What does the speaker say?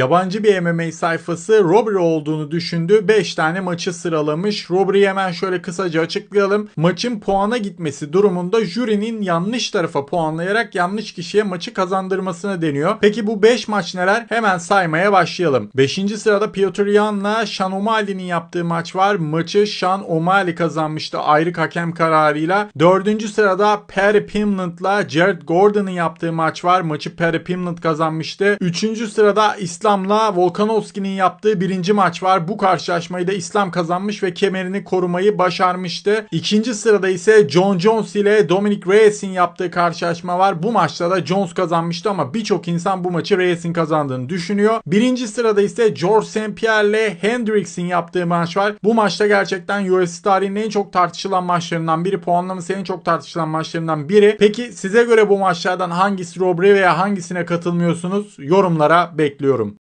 Yabancı bir MMA sayfası Robbery olduğunu düşündü. 5 tane maçı sıralamış. Robbery'i hemen şöyle kısaca açıklayalım. Maçın puana gitmesi durumunda jürinin yanlış tarafa puanlayarak yanlış kişiye maçı kazandırmasına deniyor. Peki bu 5 maç neler? Hemen saymaya başlayalım. 5. sırada Piotr Yan'la Sean O'Malley'nin yaptığı maç var. Maçı Sean O'Malley kazanmıştı ayrık hakem kararıyla. 4. sırada Perry Pimlent'la Jared Gordon'ın yaptığı maç var. Maçı Perry Pimlent kazanmıştı. 3. sırada İslam'la Volkanovski'nin yaptığı birinci maç var. Bu karşılaşmayı da İslam kazanmış ve kemerini korumayı başarmıştı. 2. sırada ise John Jones ile Dominic Reyes'in yaptığı karşılaşma var. Bu maçta da Jones kazanmıştı ama birçok insan bu maçı Reyes'in kazandığını düşünüyor. Birinci sırada ise George St. Pierre ile Hendricks'in yaptığı maç var. Bu maçta gerçekten UFC tarihinin en çok tartışılan maçlarından biri. Puanlaması en çok tartışılan maçlarından biri. Peki size göre bu maçlardan hangisi Robbery veya hangisine katılmıyorsunuz? Yorumlara bekliyorum.